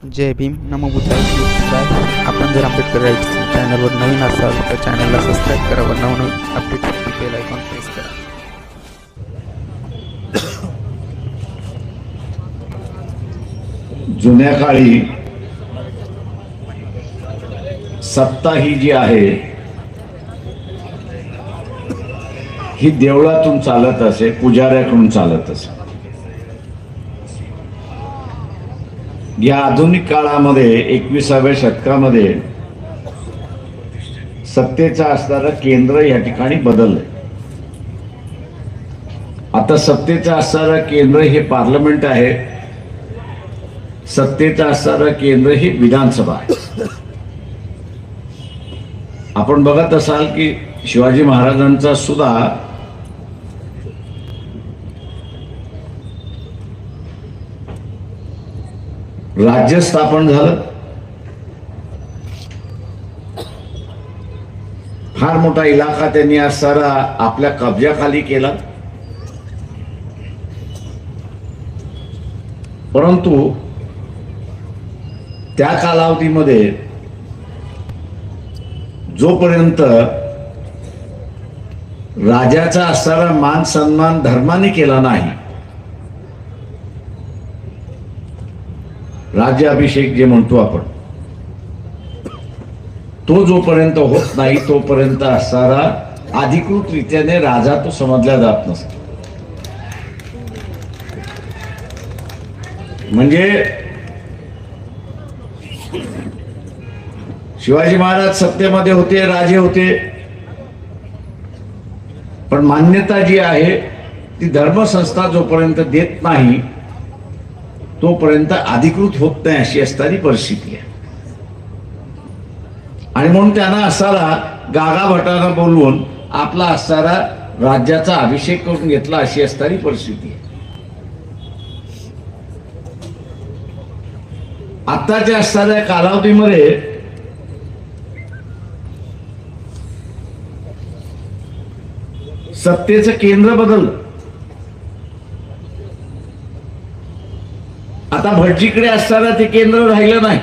जय भीम नमो बुद्धाय आपण जर आंबेडकर राईट्स चॅनलवर नवीन असाल तर चॅनलला सबस्क्राईब करा व नवनवीन अपडेटसाठी बेल आयकॉन प्रेस करा. जुन्या काळी सत्ता ही जी आहे ही देवळातून चालत असे पुजाऱ्याकडून चालत असे. या आधुनिक काळामध्ये एकविसाव्या शतकामध्ये सत्तेचा असणारं केंद्र या ठिकाणी बदललंय. आता सत्तेचं असणारं केंद्र हे पार्लमेंट आहे. सत्तेचं असणारं केंद्र ही विधानसभा आहे. आपण बघत असाल की शिवाजी महाराजांचा सुद्धा राज्य स्थापन झालं. फार मोठा इलाका त्यांनी आज सारा आपल्या कब्जाखाली केला. परंतु त्या कालावधीमध्ये जोपर्यंत राजाचा असणारा मान सन्मान धर्माने केला नाही राज्याभिषेक जे म्हणतो आपण तो जोपर्यंत होत नाही तोपर्यंत असणारा अधिकृत रीत्याने राजा तो समजला जात नसतो. म्हणजे शिवाजी महाराज सत्तेमध्ये होते राजे होते पण मान्यता जी आहे ती धर्मसंस्था जोपर्यंत देत नाही तोपर्यंत अधिकृत होत नाही अशी असणारी परिस्थिती आहे. आणि म्हणून त्यांना असारा गागा भटांना बोलवून आपला असणारा राज्याचा अभिषेक करून घेतला अशी असणारी परिस्थिती आहे. आत्ताच्या असणाऱ्या कालावधीमध्ये सत्तेचं केंद्र बदललं. आता भटजीकडे असताना ते केंद्र राहिलं नाही.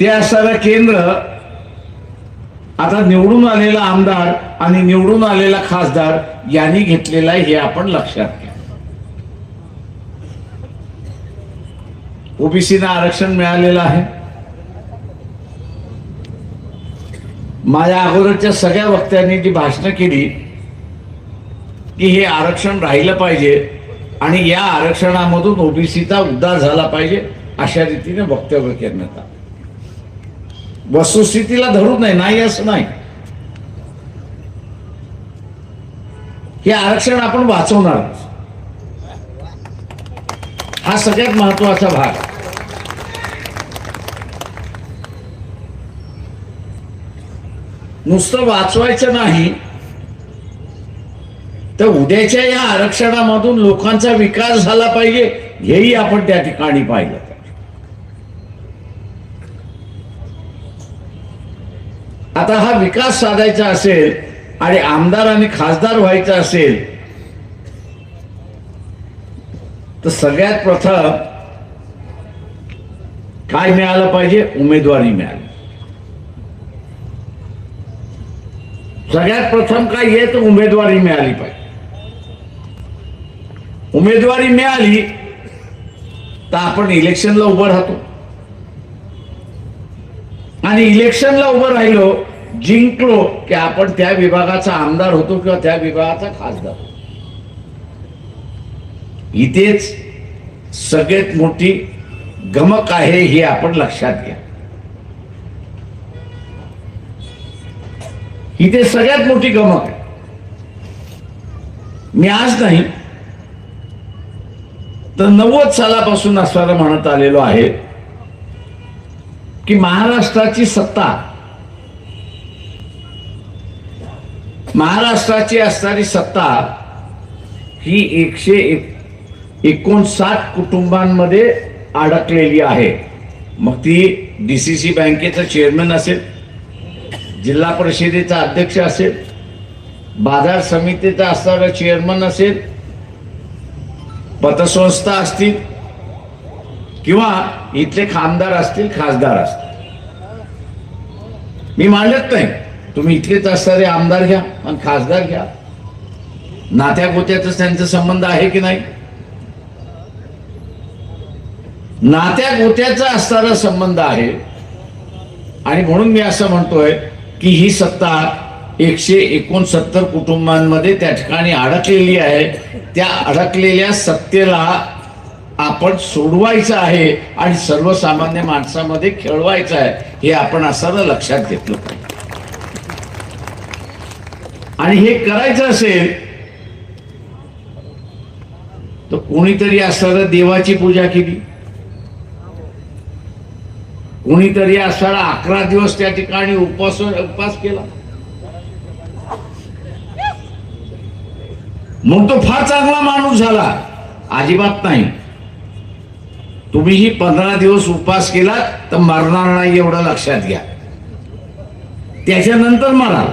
ते असणारं केंद्र आता निवडून आलेला आमदार आणि निवडून आलेला खासदार यांनी घेतलेला आहे हे आपण लक्षात घ्या. ओबीसीना आरक्षण मिळालेलं आहे. माझ्या अगोदरच्या सगळ्या वक्त्यांनी जी भाषणं केली की हे आरक्षण राहिलं पाहिजे आणि या आरक्षणामधून ओबीसीचा उद्धार झाला पाहिजे अशा रीतीने वक्तव्य करण्यात आलं. वस्तुस्थितीला धरून नाही नाही असं नाही. हे आरक्षण आपण वाचवणार हा सगळ्यात महत्त्वाचा भाग. नुसतं वाचवायचं नाही तर उद्याच्या या आरक्षणामधून लोकांचा विकास झाला पाहिजे हेही आपण त्या ठिकाणी पाहिलं आता हा विकास साधायचा असेल आणि आमदार आणि खासदार व्हायचा असेल तर सगळ्यात प्रथम काय मिळालं पाहिजे? उमेदवारी मिळाली. सगळ्यात प्रथम काय आहे तर उमेदवारी मिळाली पाहिजे. उमेदवारी मिळाली तर आपण इलेक्शनला उभं राहतो. आणि इलेक्शनला उभं राहिलो जिंकलो की आपण त्या विभागाचा आमदार होतो किंवा त्या विभागाचा खासदार होतो. इथेच सगळ्यात मोठी गमक आहे हे आपण लक्षात घ्या. इथे सगळ्यात मोठी गमक आहे. मी आज नाही तर नव्वद सालापासून असणारं म्हणत आलेलो आहे की महाराष्ट्राची सत्ता महाराष्ट्राची असणारी सत्ता ही एकशे एक एकोणसाठ कुटुंबांमध्ये अडकलेली आहे. मग ती डी सी सी बँकेचं चेअरमन असेल जिल्हा परिषदेचा अध्यक्ष असेल बाजार समितीचा असणारा चेअरमन असेल पतसंस्था असतील किंवा इथले खामदार असतील खासदार असतील. मी मांडत नाही. तुम्ही इथलेच असणारे आमदार घ्या आणि खासदार घ्या. नात्या गोत्याचा त्यांचा संबंध आहे की नाही? नात्या गोत्याचा असणारा संबंध आहे. आणि म्हणून मी असं म्हणतोय की ही सत्ता एकशे एकोणसत्तर कुटुंबांमध्ये त्या ठिकाणी अडकलेली आहे. त्या अडकलेल्या सत्तेला आपण सोडवायचं आहे आणि सर्वसामान्य माणसामध्ये खेळवायचं आहे हे आपण असायला लक्षात घेतलं पाहिजे. आणि हे करायचं असेल तर कोणीतरी असणारं देवाची पूजा केली. कोणीतरी असणारा अकरा दिवस त्या ठिकाणी उपवास उपवास केला. मग तो फार चांगला माणूस झाला. अजिबात नाही. तुम्हीही पंधरा दिवस उपवास केला तर मरणार नाही एवढं लक्षात घ्या. त्याच्यानंतर मराल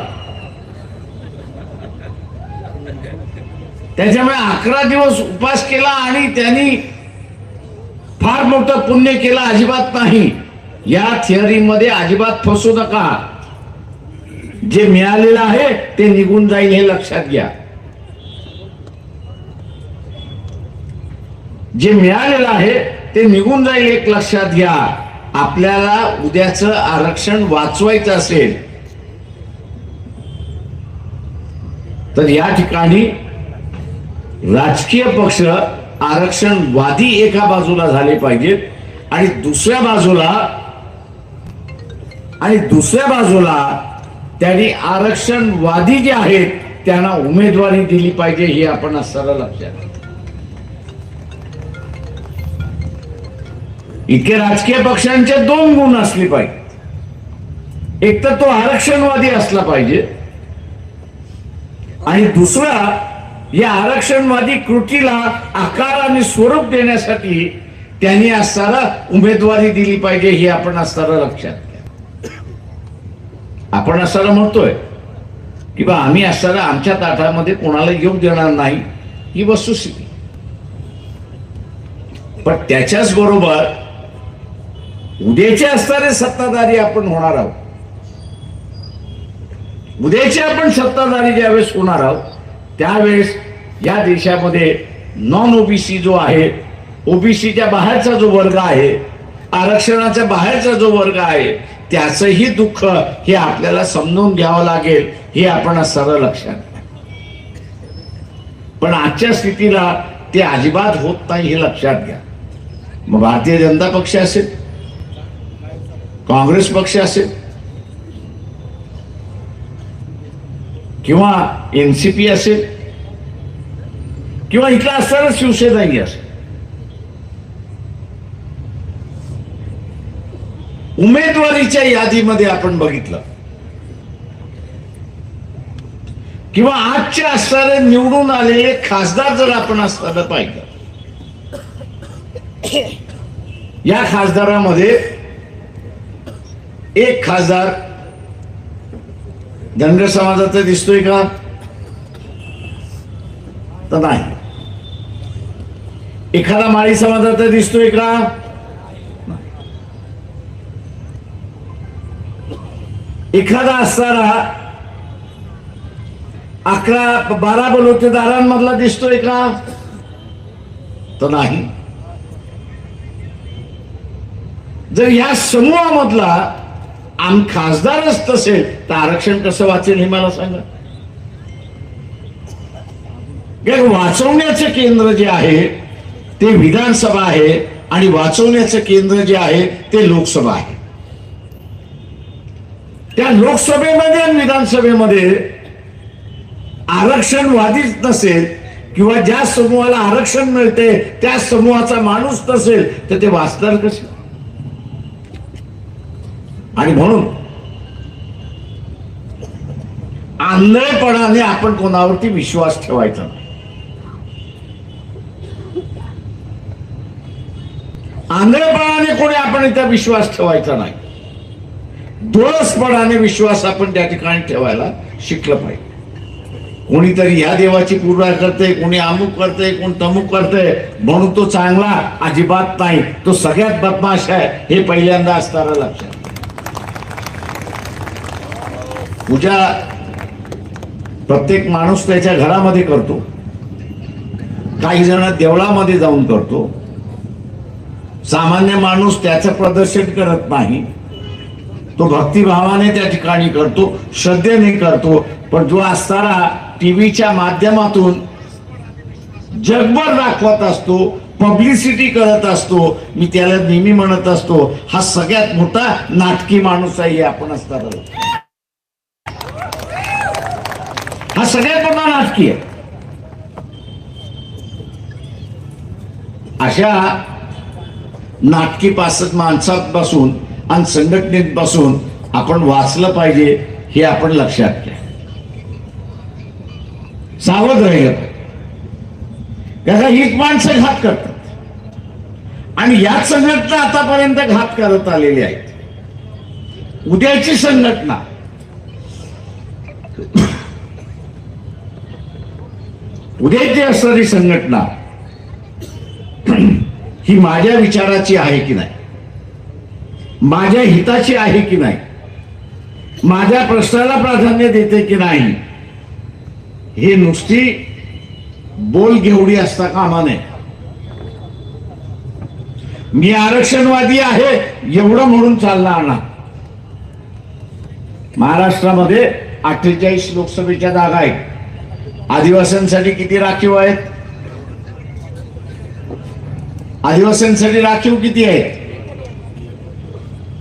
त्याच्यामुळे अकरा दिवस उपवास केला आणि त्यांनी फार मोठं पुण्य केलं अजिबात नाही. या थिअरीमध्ये अजिबात फसू नका. जे मिळालेलं आहे ते निघून जाईल हे लक्षात घ्या. जे मिळालेलं आहे ते निघून जाईल एक लक्षात घ्या. आपल्याला उद्याचं आरक्षण वाचवायचं असेल तर या ठिकाणी राजकीय पक्ष आरक्षणवादी एका बाजूला झाले पाहिजेत आणि दुसऱ्या बाजूला आणि दुसऱ्या बाजूला त्यांनी आरक्षणवादी जे आहेत त्यांना उमेदवारी दिली पाहिजे हे आपण असताना लक्षात इतके राजकीय पक्षांचे दोन गुण असले पाहिजे. एक तर तो आरक्षणवादी असला पाहिजे. आणि दुसरा या आरक्षणवादी कृतीला आकार आणि स्वरूप देण्यासाठी त्यांनी असताना उमेदवारी दिली पाहिजे हे आपण असताना लक्षात घ्या. आपण असताना म्हणतोय की बा आम्ही असताना आमच्या ताटामध्ये कोणाला योग देणार नाही ही वस्तुस्थिती. पण त्याच्याच बरोबर उद्याचे असणारे सत्ताधारी आपण होणार आहोत उद्याचे आपण सत्ताधारी ज्यावेळेस होणार आहोत त्यावेळेस या देशामध्ये नॉन ओबीसी जो आहे ओबीसीच्या बाहेरचा जो वर्ग आहे आरक्षणाच्या बाहेरचा जो वर्ग आहे त्याचंही दुःख हे आपल्याला समजून घ्यावं लागेल हे आपण असताना लक्षात घ्या. पण आजच्या स्थितीला ते अजिबात होत नाही हे लक्षात घ्या मग भारतीय जनता पक्ष असेल काँग्रेस पक्ष असेल किंवा एनसीपी असेल किंवा इथला असताना शिवसेनाही असेल. उमेदवारीच्या यादीमध्ये आपण बघितलं. किंवा आजच्या असणारे निवडून आलेले खासदार जर आपण असताना पाहिलं या खासदारामध्ये एक खासदार धनगर समाजाचा दिसतोय का? तर नाही. एखादा माळी समाजाचा दिसतोय का? एखादा असणारा अकरा बारा बलोतेदारांमधला दिसतोय का? तर नाही. जर या समूहामधला आम खासदारच तसेल तर आरक्षण कसं वाचेल हे मला सांगा. वाचवण्याचं केंद्र जे आहे ते विधानसभा आहे आणि वाचवण्याचं केंद्र जे आहे ते लोकसभा आहे. त्या लोकसभेमध्ये आणि विधानसभेमध्ये आरक्षणवादीच नसेल किंवा ज्या समूहाला आरक्षण मिळते त्या समूहाचा माणूस नसेल तर ते वाचणार कसे? आणि म्हणून आंधळेपणाने आपण कोणावरती विश्वास ठेवायचा नाही. आंधळेपणाने कोणी आपण इथं विश्वास ठेवायचा नाही. डोळसपणाने विश्वास आपण त्या ठिकाणी ठेवायला शिकलं पाहिजे. कोणीतरी ह्या देवाची पूजा करते कोणी अमुक करते कोण तमुक करते म्हणून तो चांगला अजिबात नाही. तो सगळ्यात बदमाश आहे हे पहिल्यांदा असताना लक्षात पूजा प्रत्येक माणूस त्याच्या घरामध्ये करतो. काही जण देवळामध्ये जाऊन करतो. सामान्य माणूस त्याचं प्रदर्शन करत नाही. तो भक्तिभावाने त्या ठिकाणी करतो श्रद्धेने करतो पण जो असताना टीव्हीच्या माध्यमातून जगभर दाखवत असतो पब्लिसिटी करत असतो मी त्याला नेहमी म्हणत असतो हा सगळ्यात मोठा नाटकी माणूस आहे आपण असताना हा सगळ्यात मोठा नाटकीय अशा नाटकी पासत माणसात बसून आणि संघटनेत बसून आपण वाचलं पाहिजे हे आपण लक्षात घ्या. सावध राहिलं त्याचा हीच माणसं घात करतात. आणि याच संघटना आतापर्यंत घात करत आलेली आहेत. उद्याची संघटना उद्याची असणारी संघटना ही माझ्या विचाराची आहे की नाही? माझ्या हिताची आहे की नाही? माझ्या प्रश्नाला प्राधान्य देते की नाही? हे नुसती बोल घेवडी असता कामा नये. मी आरक्षणवादी आहे एवढं म्हणून चालणार ना महाराष्ट्रामध्ये अठ्ठेचाळीस लोकसभेच्या जागा आहेत. आदिवासींसाठी किती राखीव आहेत? आदिवासींसाठी राखीव किती आहेत?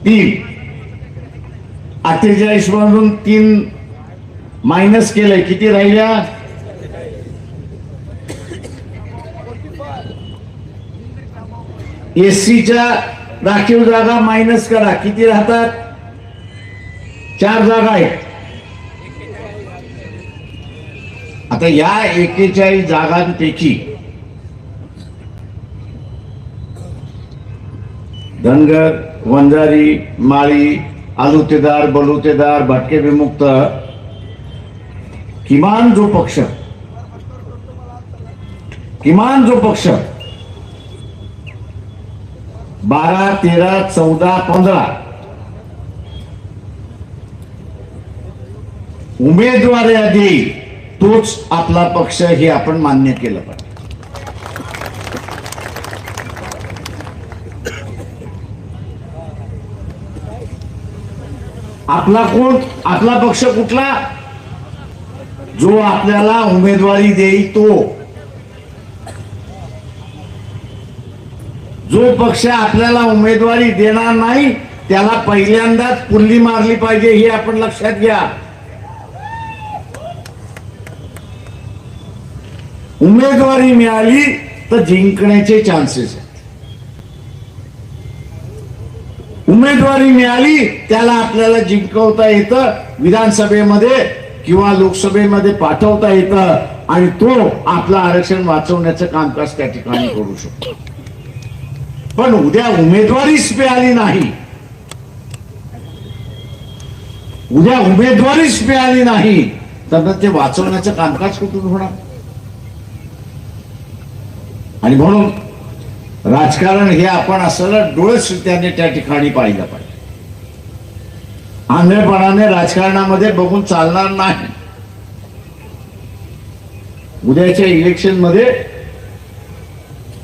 तीन. अठ्ठेचाळीस मधून तीन मायनस केलंय. किती राहिल्या? एससीच्या राखीव जागा मायनस करा. किती राहतात? चार जागा आहेत. आता या एकेचाळीस जागांपैकी धनगर वंजारी माळी आलुतेदार बलुतेदार भटके विमुक्त किमान जो पक्ष किमान जो पक्ष बारा तेरा चौदा पंधरा उमेदवार यादी तोच आपला पक्ष हे आपण मान्य केलं पाहिजे. आपला कोण? आपला पक्ष कुठला? जो आपल्याला उमेदवारी देईल तो जो पक्ष आपल्याला उमेदवारी देणार नाही त्याला पहिल्यांदाच पुल्ली मारली पाहिजे हे आपण लक्षात घ्या. उमेदवारी मिळाली तर जिंकण्याचे चान्सेस आहेत. उमेदवारी मिळाली त्याला आपल्याला जिंकवता येतं विधानसभेमध्ये किंवा लोकसभेमध्ये पाठवता येतं आणि तो आपलं आरक्षण वाचवण्याचं कामकाज त्या ठिकाणी करू शकतो. पण उद्या उमेदवारीच मिळाली नाही. उद्या उमेदवारीच मिळाली नाही तर ते वाचवण्याचं कामकाज कुठून होणार? आणि म्हणून राजकारण हे आपण असं डोळस त्याने त्या ठिकाणी पाहिलं पाहिजे. आंधळेपणाने राजकारणामध्ये बघून चालणार नाही. उद्याच्या इलेक्शनमध्ये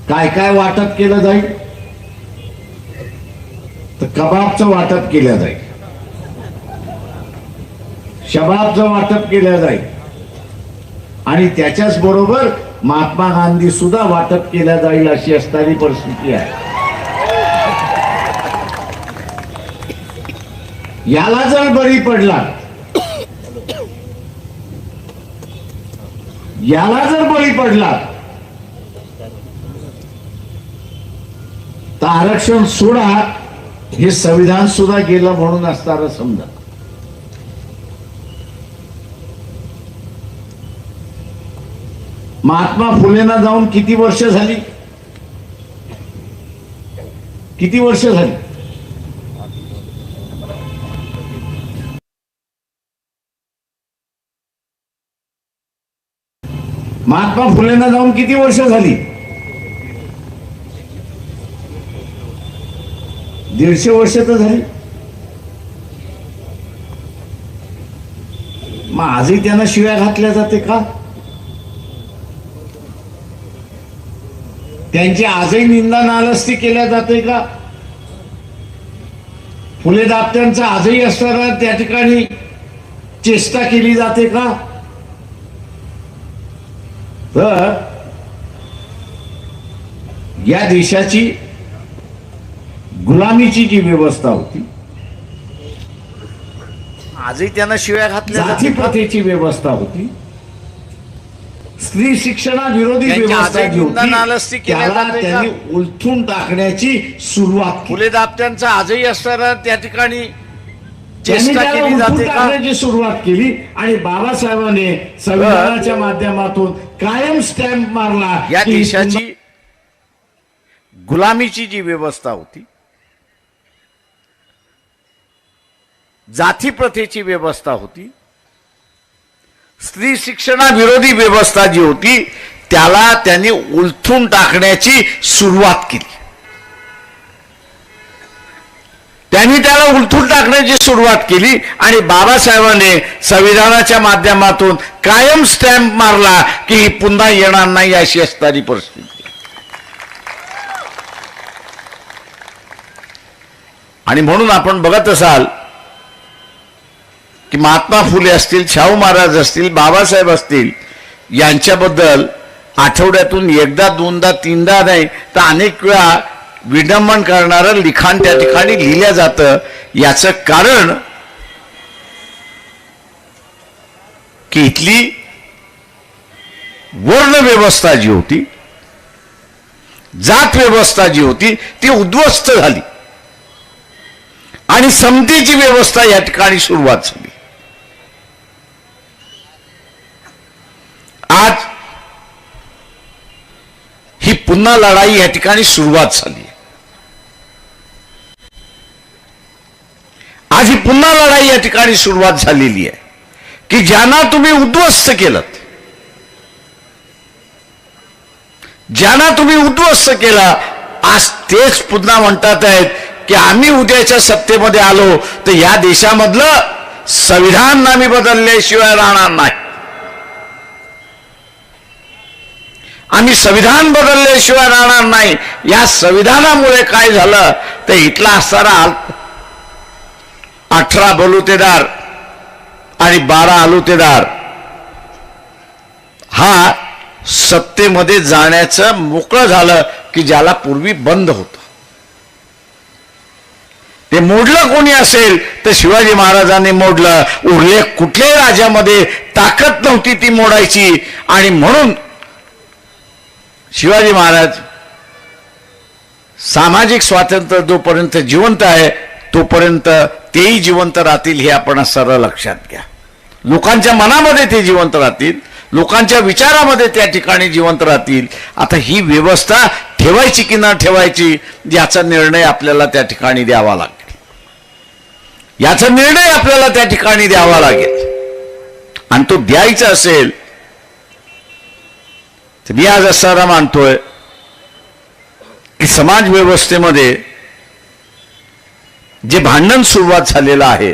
काय काय वाटप केलं जाईल? तर कबाबचं वाटप केलं जाईल. शबाबचं वाटप केलं जाईल. आणि त्याच्याच बरोबर महात्मा गांधी सुद्धा वाटप केल्या जाईल अशी असणारी परिस्थिती आहे. याला जर बळी पडला याला जर बळी पडला तर आरक्षण सोडा हे संविधान सुद्धा गेलं म्हणून असणार समजा. महात्मा फुलेंना जाऊन किती वर्ष झाली? किती वर्ष झाली? महात्मा फुलेंना जाऊन किती वर्ष झाली? दीडशे वर्ष तर झाली. मग आजही त्यांना शिव्या घातल्या जाते का? त्यांची आजही निंदा नालस्ती केल्या जाते का फुले दाप्त्यांचा आजही असताना त्या ठिकाणी चेष्टा केली जाते का तर या देशाची गुलामीची जी व्यवस्था होती आजही त्यांना शिव्या घातल्या जाती जातात. प्रथेची व्यवस्था होती स्त्री शिक्षणाविरोधी त्यांची व्यवस्था आजही जी निंदा नालस्ती होती केल्या त्याला जाते का? त्यांनी उलथून टाकण्याची सुरुवात केली फुले दाप्त्यांचा आजही असताना त्या ठिकाणी टाकण्याची सुरुवात केली आणि बाबासाहेबांनी संविधानाच्या माध्यमातून कायम स्टॅम्प मारला या देशाची गुलामीची जी व्यवस्था होती जाती प्रथेची व्यवस्था होती स्त्री शिक्षणाविरोधी व्यवस्था जी होती त्याला त्यांनी उलथून टाकण्याची सुरुवात केली. त्यांनी त्याला उलथून टाकण्याची सुरुवात केली आणि बाबासाहेबांनी संविधानाच्या माध्यमातून कायम स्टॅम्प मारला की ही पुन्हा येणार नाही अशी असणारी परिस्थिती. आणि म्हणून आपण बघत असाल की महात्मा फुले असतील शाहू महाराज असतील बाबासाहेब असतील यांच्याबद्दल आठवड्यातून एकदा दोनदा तीनदा नाही तर अनेक वेळा विडंबन करणारं लिखाण त्या ठिकाणी लिहिलं जातं. याचं कारण की इथली वर्ण व्यवस्था जी होती जात व्यवस्था जी होती ती उद्ध्वस्त झाली. आणि समतेची व्यवस्था या ठिकाणी सुरुवात झाली आज ही पुन्हा लढाई या ठिकाणी सुरुवात झाली. आज ही पुन्हा लढाई या ठिकाणी सुरुवात झालेली आहे. की ज्यांना तुम्ही उद्ध्वस्त केलं ज्यांना तुम्ही उद्ध्वस्त केला आज तेच पुन्हा म्हणतात आहेत की आम्ही उद्याच्या सत्तेमध्ये आलो तर या देशामधलं संविधान आम्ही बदलल्याशिवाय राहणार नाही. आम्ही संविधान बदलल्याशिवाय राहणार नाही. या संविधानामुळे काय झालं? तर इथला असणारा अठरा बलुतेदार आणि बारा आलुतेदार. हा सत्तेमध्ये जाण्याचं मोकळं झालं की ज्याला पूर्वी बंद होतं. ते मोडलं कोणी असेल तर शिवाजी महाराजांनी मोडलं. उरले कुठल्याही राज्यामध्ये ताकद नव्हती ती मोडायची. आणि म्हणून शिवाजी महाराज सामाजिक स्वातंत्र्य जोपर्यंत जिवंत आहे तोपर्यंत तेही जिवंत राहतील हे आपण सरळ लक्षात घ्या. लोकांच्या मनामध्ये ते जिवंत राहतील लोकांच्या विचारामध्ये त्या ठिकाणी जिवंत राहतील. आता ही व्यवस्था ठेवायची की न ठेवायची याचा निर्णय आपल्याला त्या ठिकाणी द्यावा लागेल. याचा निर्णय आपल्याला त्या ठिकाणी द्यावा लागेल. आणि तो द्यायचा असेल तर मी आज असारा मानतोय की समाज व्यवस्थेमध्ये जे भांडण सुरुवात झालेलं आहे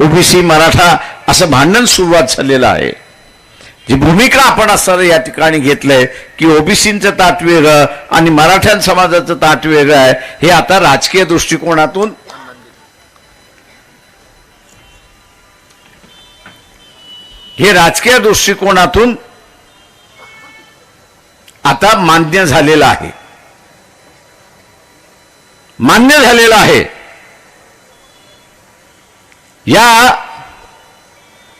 ओबीसी मराठा असं भांडण सुरुवात झालेलं आहे. जी भूमिका आपण असणार या ठिकाणी घेतलंय की ओबीसींचं ताट वेगळं आणि मराठ्यां समाजाचं ताट वेगळं आहे हे आता राजकीय दृष्टिकोनातून हे राजकीय दृष्टिकोनातून आता मान्य झालेलं आहे. मान्य झालेलं आहे. या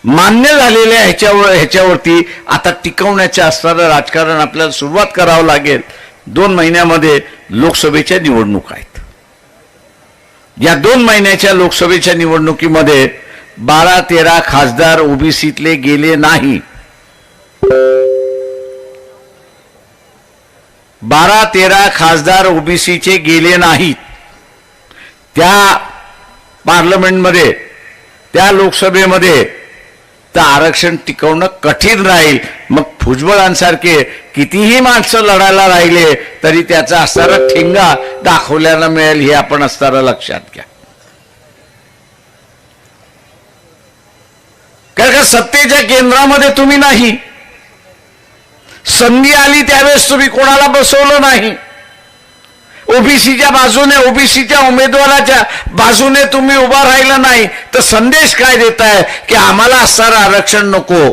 मान्य झालेल्या ह्याच्यावर ह्याच्यावरती आता टिकवण्याचे असणारं राजकारण आपल्याला सुरुवात करावं लागेल. दोन महिन्यामध्ये लोकसभेच्या निवडणूक आहेत. या दोन महिन्याच्या लोकसभेच्या निवडणुकीमध्ये बारा तेरा खासदार ओबीसीतले गेले नाही. बारा तेरा खासदार ओबीसीचे गेले नाहीत. त्या पार्लमेंटमध्ये त्या लोकसभेमध्ये तर आरक्षण टिकवणं कठीण राहील. मग भुजबळांसारखे कितीही माणसं लढायला राहिले तरी त्याचा असणारा ठेंगा दाखवल्याला मिळेल हे आपण असणारा लक्षात घ्या. कारण का सत्तेच्या केंद्रामध्ये तुम्ही नाही. संधी आली त्यावेळेस तुम्ही कोणाला बसवलं नाही? ओबीसीच्या बाजूने ओबीसीच्या उमेदवाराच्या बाजूने तुम्ही उभा राहिला नाही तर संदेश काय देताय की आम्हाला असणारं आरक्षण नको?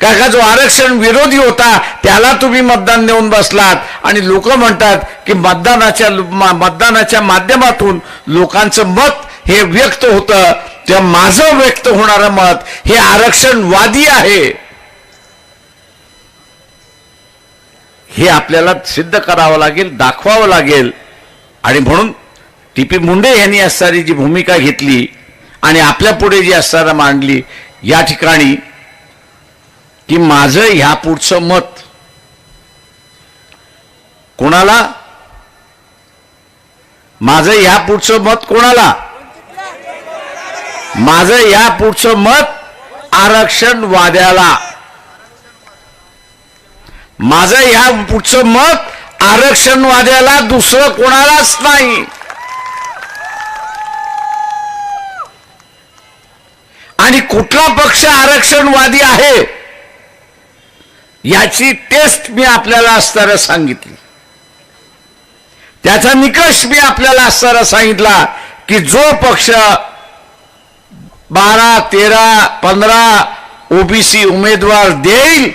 काय का जो आरक्षण विरोधी होता त्याला तुम्ही मतदान देऊन बसलात? आणि लोक म्हणतात की मतदानाच्या मतदानाच्या माध्यमातून लोकांचं मत हे व्यक्त होतं. तेव्हा माझं व्यक्त होणारं मत हे आरक्षणवादी आहे. हे आपल्याला सिद्ध करावं लागेल दाखवावं लागेल. आणि म्हणून टी पी मुंडे यांनी असणारी जी भूमिका घेतली आणि आपल्या पुढे जी असणारा मांडली या ठिकाणी की माझं ह्या पुढचं मत कोणाला? माझं ह्या पुढचं मत कोणाला? माझं या पुढचं मत आरक्षण वाद्याला माझं ह्या पुढचं मत आरक्षणवाद्याला दुसरं कोणालाच नाही. आणि कुठला पक्ष आरक्षणवादी आहे याची टेस्ट मी आपल्याला असताना सांगितली. त्याचा निकष मी आपल्याला असताना सांगितला की जो पक्ष बारा तेरा पंधरा ओबीसी उमेदवार देईल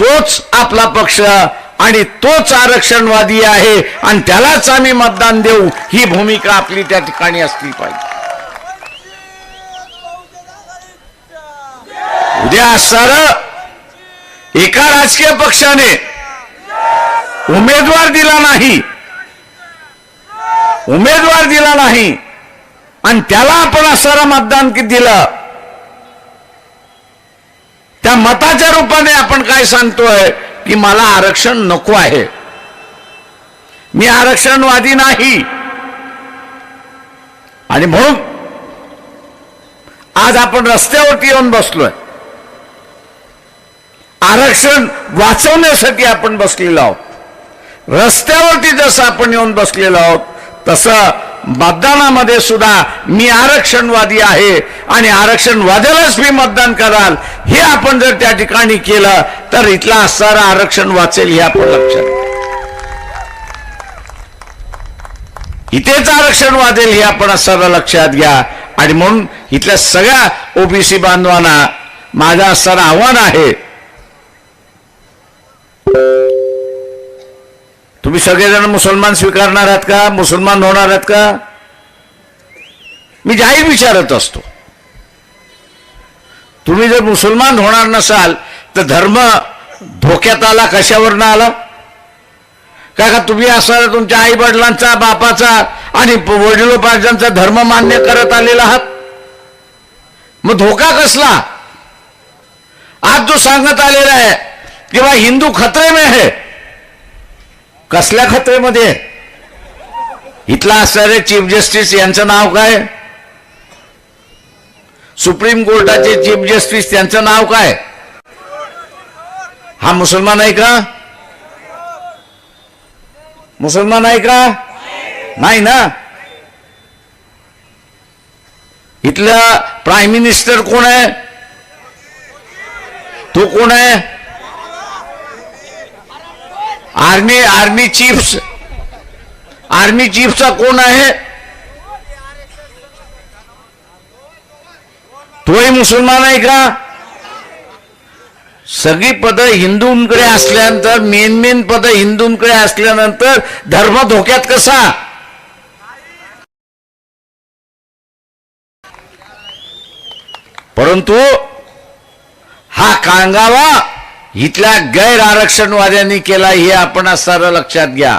तोच आपला पक्ष आणि तोच आरक्षणवादी आहे आणि त्यालाच आम्ही मतदान देऊ ही भूमिका आपली त्या ठिकाणी असली पाहिजे. उद्या असणार एका राजकीय पक्षाने उमेदवार दिला नाही. उमेदवार दिला नाही. आणि त्याला आपण असणारं मतदान दिलं? त्या मताच्या रूपाने आपण काय सांगतोय की मला आरक्षण नको आहे. मी आरक्षणवादी नाही. आणि म्हणून आज आपण रस्त्यावरती येऊन बसलोय. आरक्षण वाचवण्यासाठी आपण बसलेलो आहोत. रस्त्यावरती जसं आपण येऊन बसलेलो आहोत तसं मतदानामध्ये सुद्धा मी आरक्षणवादी आहे आणि आरक्षणवाद्यालाच मी मतदान कराल हे आपण जर त्या ठिकाणी केलं तर इथला असणारा आरक्षण वाचेल हे आपण लक्षात इथेच आरक्षण वाचेल हे आपण असणारा लक्षात घ्या. आणि म्हणून इथल्या सगळ्या ओबीसी बांधवांना माझं असणारा आव्हान आहे. तुम्ही सगळेजण मुसलमान स्वीकारणार आहात का? मुसलमान होणार आहात का? मी जाहीर विचारत असतो. तुम्ही जर मुसलमान होणार नसाल तर धर्म धोक्यात आला कशावरनं आला? का का तुम्ही असाल तुमच्या आई वडिलांचा बापाचा आणि वडिलोपार्जांचा धर्म मान्य करत आलेला आहात? मग धोका कसला? आज जो सांगत आलेला आहे किंवा हिंदू खतरे में है कसल्या खतरेमध्ये? इथला असणारे चीफ जस्टिस यांचं नाव काय? सुप्रीम कोर्टाचे चीफ जस्टिस त्यांचं नाव काय? हा मुसलमान आहे का? मुसलमान आहे का? नाही ना? इथला प्राईम मिनिस्टर कोण आहे? तो कोण आहे? आर्मी आर्मी चीफ्स आर्मी चीफचा कोण आहे? तोही मुसलमान आहे का? सगळी पदं हिंदूंकडे असल्यानंतर मेन मेन पदं हिंदूंकडे असल्यानंतर धर्म धोक्यात कसा? परंतु हा कांगावा इथल्या गैर आरक्षणवाद्यांनी केला हे आपण असणार लक्षात घ्या.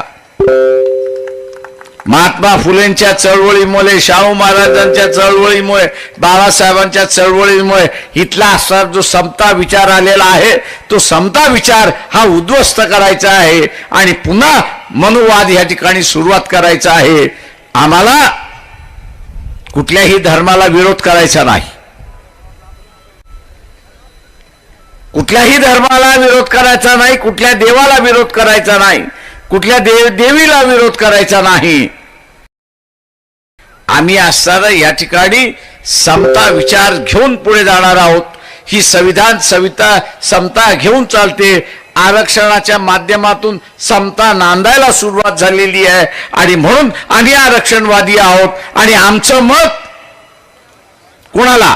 महात्मा फुलेंच्या चळवळीमुळे शाहू महाराजांच्या चळवळीमुळे बाबासाहेबांच्या चळवळीमुळे इथला असा जो समता विचार आलेला आहे तो समता विचार हा उद्ध्वस्त करायचा आहे आणि पुन्हा मनुवाद या ठिकाणी सुरुवात करायचा आहे. आम्हाला कुठल्याही धर्माला विरोध करायचा नाही. कुठल्याही धर्माला विरोध करायचा नाही कुठल्या देवाला विरोध करायचा नाही कुठल्या देव देवीला विरोध करायचा नाही. आम्ही असताना या ठिकाणी समता विचार घेऊन पुढे जाणार आहोत. ही संविधान सविता समता घेऊन चालते. आरक्षणाच्या माध्यमातून समता नांदायला सुरुवात झालेली आहे. आणि म्हणून आम्ही आरक्षणवादी आहोत. आणि आमचं मत कुणाला?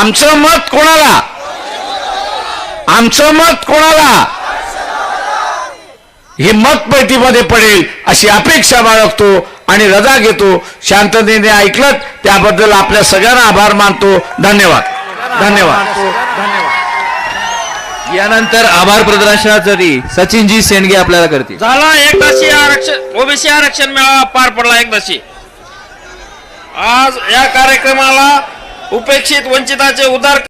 आमचं मत कोणाला? आमचं मत कोणाला? हे मत पेटीमध्ये पडेल अशी अपेक्षा बाळगतो आणि रजा घेतो. शांततेने ऐकलं त्याबद्दल आपल्या सगळ्यांना आभार मानतो. धन्यवाद. धन्यवाद. यानंतर आभार प्रदर्शनासाठी सचिनजी शेंडगे आपल्याला करतील. झाला एकदाशी आरक्षण ओबीसी आरक्षण मेळावा पार पडला एकदाशी आज या कार्यक्रमाला उपेक्षित वंचिताचे उदार